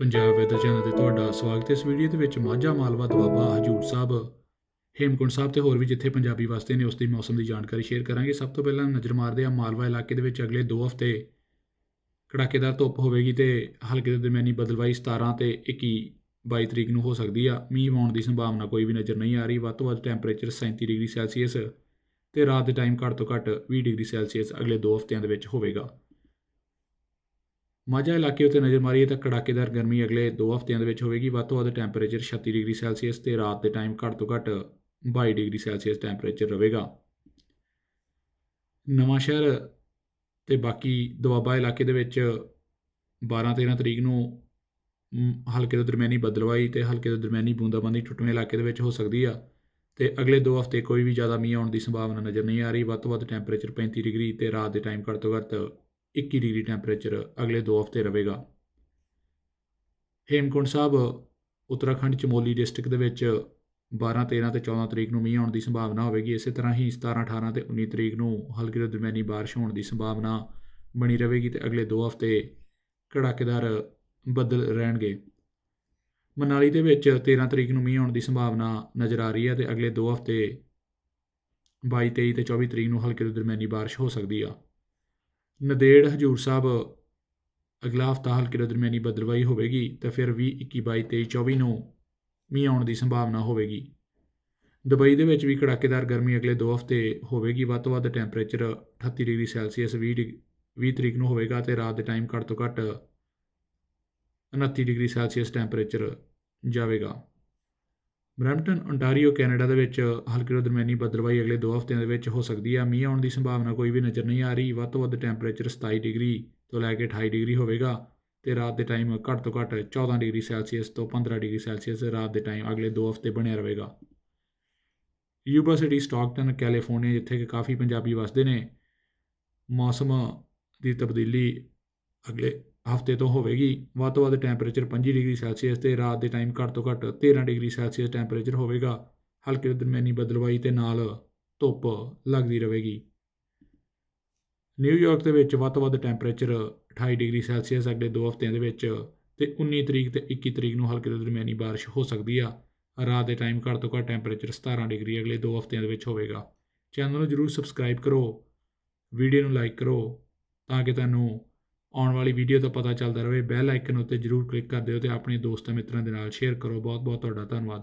Punjab weather channel ਤੇ ਤੁਹਾਡਾ ਸਵਾਗਤ ਹੈ। ਇਸ ਵੀਡੀਓ ਦੇ ਵਿੱਚ ਮਾਝਾ ਮਾਲਵਾ ਦੁਆਬਾ ਹਜੂਰ ਸਾਹਿਬ ਹੇਮਕੁੰਟ ਸਾਹਿਬ ਤੇ ਹੋਰ ਵੀ ਜਿੱਥੇ ਪੰਜਾਬੀ ਵਸਦੇ ਨੇ, ਉਸ ਦੇ ਮੌਸਮ ਦੀ ਜਾਣਕਾਰੀ ਸ਼ੇਅਰ ਕਰਾਂਗੇ। ਸਭ ਤੋਂ ਪਹਿਲਾਂ ਨਜ਼ਰ ਮਾਰਦੇ ਆ ਮਾਲਵਾ ਇਲਾਕੇ ਦੇ ਵਿੱਚ ਅਗਲੇ 2 ਹਫ਼ਤੇ ਕੜਾਕੇਦਾਰ ਧੁੱਪ ਹੋਵੇਗੀ ਤੇ ਹਲਕੇ ਤੋਂ ਦਰਮਿਆਨੀ ਬਦਲਵਾਈ 17 ਤੇ 21 22 ਤਰੀਕ ਨੂੰ ਹੋ ਸਕਦੀ ਆ। ਮੀਂਹ ਆਉਣ ਦੀ ਸੰਭਾਵਨਾ ਕੋਈ ਵੀ ਨਜ਼ਰ ਨਹੀਂ ਆ ਰਹੀ। ਵੱਧ ਤੋਂ ਵੱਧ ਟੈਂਪਰੇਚਰ 37 ਡਿਗਰੀ ਸੈਲਸੀਅਸ ਤੇ ਰਾਤ ਦੇ ਟਾਈਮ ਘੱਟ ਤੋਂ ਘੱਟ 20 ਡਿਗਰੀ ਸੈਲਸੀਅਸ ਅਗਲੇ 2 ਹਫ਼ਤਿਆਂ ਦੇ ਵਿੱਚ ਹੋਵੇਗਾ। ਮਾਝਾ ਇਲਾਕੇ ਉੱਤੇ ਨਜ਼ਰ ਮਾਰੀਏ ਤਾਂ ਕੜਾਕੇਦਾਰ ਗਰਮੀ ਅਗਲੇ 2 ਹਫ਼ਤਿਆਂ ਦੇ ਵਿੱਚ ਹੋਵੇਗੀ। ਵੱਧ ਤੋਂ ਵੱਧ ਟੈਂਪਰੇਚਰ 36 ਡਿਗਰੀ ਸੈਲਸੀਅਸ ਤੇ ਰਾਤ ਦੇ ਟਾਈਮ ਘੱਟ ਤੋਂ ਘੱਟ 22 ਡਿਗਰੀ ਸੈਲਸੀਅਸ ਟੈਂਪਰੇਚਰ ਰਹੇਗਾ। ਨਵਾਂ ਸ਼ਹਿਰ ਤੇ ਬਾਕੀ ਦੁਆਬਾ ਇਲਾਕੇ ਦੇ ਵਿੱਚ 12-13 ਤਰੀਕ ਨੂੰ ਹਲਕੇ ਤੋਂ ਦਰਮਿਆਨੀ ਬਦਲਵਾਈ ਤੇ ਹਲਕੇ ਤੋਂ ਦਰਮਿਆਨੀ ਬੂੰਦਾਬਾਂਦੀ ਟੁੱਟਵੇਂ ਇਲਾਕੇ ਦੇ ਵਿੱਚ ਹੋ ਸਕਦੀ ਆ ਤੇ ਅਗਲੇ 2 ਹਫ਼ਤੇ ਕੋਈ ਵੀ ਜ਼ਿਆਦਾ ਮੀਂਹ ਆਉਣ ਦੀ ਸੰਭਾਵਨਾ ਨਜ਼ਰ ਨਹੀਂ ਆ ਰਹੀ। ਵੱਧ ਤੋਂ ਵੱਧ ਟੈਂਪਰੇਚਰ 35 ਡਿਗਰੀ ਤੇ ਰਾਤ ਦੇ ਟਾਈਮ ਘੱਟ ਤੋਂ ਘੱਟ 21 ਡਿਗਰੀ ਟੈਂਪਰੇਚਰ ਅਗਲੇ 2 ਹਫ਼ਤੇ ਰਹੇਗਾ। ਹੇਮਕੁੰਟ ਸਾਹਿਬ, ਉੱਤਰਾਖੰਡ ਚਮੋਲੀ ਡਿਸਟ੍ਰਿਕਟ ਦੇ ਵਿੱਚ 12 13 ਤੇ 14 ਤਰੀਕ ਨੂੰ ਮੀਂਹ ਆਉਣ ਦੀ ਸੰਭਾਵਨਾ ਹੋਵੇਗੀ। ਇਸੇ ਤਰ੍ਹਾਂ ਹੀ 17 18 ਤੇ 19 ਤਰੀਕ ਨੂੰ ਹਲਕੀ ਤੋਂ ਦਰਮਿਆਨੀ ਬਾਰਿਸ਼ ਹੋਣ ਦੀ ਸੰਭਾਵਨਾ ਬਣੀ ਰਹੇਗੀ ਤੇ ਅਗਲੇ 2 ਹਫ਼ਤੇ ਕੜਾਕੇਦਾਰ ਬੱਦਲ ਰਹਿਣਗੇ। ਮਨਾਲੀ ਦੇ ਵਿੱਚ 13 ਤਰੀਕ ਨੂੰ ਮੀਂਹ ਆਉਣ ਦੀ ਸੰਭਾਵਨਾ ਨਜ਼ਰ ਆ ਰਹੀ ਹੈ ਤੇ ਅਗਲੇ 2 ਹਫ਼ਤੇ 22 23 ਤੇ 24 ਤਰੀਕ ਨੂੰ ਹਲਕੀ ਤੋਂ ਦਰਮਿਆਨੀ ਬਾਰਿਸ਼ ਹੋ ਸਕਦੀ ਆ। ਨਦੇੜ ਹਜੂਰ ਸਾਹਿਬ ਅਗਲਾ ਹਫਤਾ ਹਲਕੇ ਤੋਂ ਦਰਮਿਆਨੀ ਬਦਲਵਾਈ ਹੋਵੇਗੀ ਤੇ ਫਿਰ 20 21 22 23 24 ਨੂੰ ਮੀਂਹ ਆਉਣ ਦੀ ਸੰਭਾਵਨਾ ਹੋਵੇਗੀ। ਦੁਬਈ ਦੇ ਵਿੱਚ ਵੀ ਕੜਾਕੇਦਾਰ ਗਰਮੀ ਅਗਲੇ 2 ਹਫ਼ਤੇ ਹੋਵੇਗੀ, ਵੱਧ ਤੋਂ ਵੱਧ ਟੈਂਪਰੇਚਰ 38 ਡਿਗਰੀ ਸੈਲਸੀਅਸ 20 ਡਿਗ- 20 ਤਰੀਕ ਨੂੰ ਹੋਵੇਗਾ ਤੇ ਰਾਤ ਦੇ ਟਾਈਮ ਘੱਟ ਤੋਂ ਘੱਟ 29 ਡਿਗਰੀ ਸੈਲਸੀਅਸ ਟੈਂਪਰੇਚਰ ਜਾਵੇਗਾ। ਬਰੈਂਪਟਨ ਓਨਟਾਰੀਓ ਕੈਨੇਡਾ ਦੇ ਵਿੱਚ ਹਲਕੀ ਤੋਂ ਦਰਮਿਆਨੀ ਬਦਲਵਾਈ ਅਗਲੇ 2 ਹਫ਼ਤਿਆਂ ਦੇ ਵਿੱਚ ਹੋ ਸਕਦੀ ਹੈ ਮੀਂਹ ਆਉਣ ਦੀ ਸੰਭਾਵਨਾ ਕੋਈ ਵੀ ਨਜ਼ਰ ਨਹੀਂ ਆ ਰਹੀ। ਵੱਧ ਤੋਂ ਵੱਧ ਟੈਂਪਰੇਚਰ 27 ਡਿਗਰੀ ਤੋਂ ਲੈ ਕੇ 28 ਡਿਗਰੀ ਹੋਵੇਗਾ ਤੇ ਰਾਤ ਦੇ ਟਾਈਮ ਘੱਟ ਤੋਂ ਘੱਟ 14 ਡਿਗਰੀ ਸੈਲਸੀਅਸ ਤੋਂ 15 ਡਿਗਰੀ ਸੈਲਸੀਅਸ ਰਾਤ ਦੇ ਟਾਈਮ ਅਗਲੇ 2 ਹਫ਼ਤੇ ਬਣਿਆ ਰਹੇਗਾ। ਯੂਬਾ ਸਿਟੀ, ਸਟਾਕਟਨ, ਕੈਲੀਫੋਰਨੀਆ, ਜਿੱਥੇ ਕਿ ਕਾਫੀ ਪੰਜਾਬੀ ਵਸਦੇ ਨੇ, ਮੌਸਮ ਦੀ ਤਬਦੀਲੀ ਅਗਲੇ ਹਫ਼ਤੇ ਤੋਂ ਹੋਵੇਗੀ। ਵੱਧ ਤੋਂ ਵੱਧ ਟੈਂਪਰੇਚਰ 25 ਡਿਗਰੀ ਸੈਲਸੀਅਸ ਤੇ ਰਾਤ ਦੇ ਟਾਈਮ ਘੱਟ ਤੋਂ ਘੱਟ 13 ਡਿਗਰੀ ਸੈਲਸੀਅਸ ਟੈਂਪਰੇਚਰ ਹੋਵੇਗਾ। ਹਲਕੇ ਤੋਂ ਦਰਮਿਆਨੀ ਬਦਲਵਾਈ ਤੇ ਨਾਲ ਧੁੱਪ ਲੱਗਦੀ ਰਹੇਗੀ। ਨਿਊਯਾਰਕ ਦੇ ਵਿੱਚ ਵੱਧ ਤੋਂ ਵੱਧ ਟੈਂਪਰੇਚਰ 28 ਡਿਗਰੀ ਸੈਲਸੀਅਸ ਅਗਲੇ 2 ਹਫ਼ਤਿਆਂ ਦੇ ਵਿੱਚ ਤੇ 19 ਤਰੀਕ ਤੇ 21 ਤਰੀਕ ਨੂੰ ਹਲਕੇ ਤੋਂ ਦਰਮਿਆਨੀ ਬਾਰਿਸ਼ ਹੋ ਸਕਦੀ ਆ। ਰਾਤ ਦੇ ਟਾਈਮ ਘੱਟ ਤੋਂ ਘੱਟ ਟੈਂਪਰੇਚਰ 17 ਡਿਗਰੀ ਅਗਲੇ 2 ਹਫ਼ਤਿਆਂ ਦੇ ਵਿੱਚ ਹੋਵੇਗਾ। ਚੈਨਲ ਨੂੰ ਜਰੂਰ ਸਬਸਕ੍ਰਾਈਬ ਕਰੋ। ਵੀਡੀਓ ਨੂੰ ਲਾਈਕ ਕਰੋ ਤਾਂ ਕਿ ਤੁਹਾਨੂੰ ਆਉਣ ਵਾਲੀ ਵੀਡੀਓ ਤੋਂ ਪਤਾ ਚੱਲਦਾ ਰਹੇ, ਬੈਲ ਆਈਕਨ ਉੱਤੇ ਜਰੂਰ ਕਲਿੱਕ ਕਰ ਦਿਓ ਤੇ ਆਪਣੇ ਦੋਸਤਾਂ ਮਿੱਤਰਾਂ ਦੇ ਨਾਲ ਸ਼ੇਅਰ ਕਰੋ। ਬਹੁਤ ਬਹੁਤ ਤੁਹਾਡਾ ਧੰਨਵਾਦ।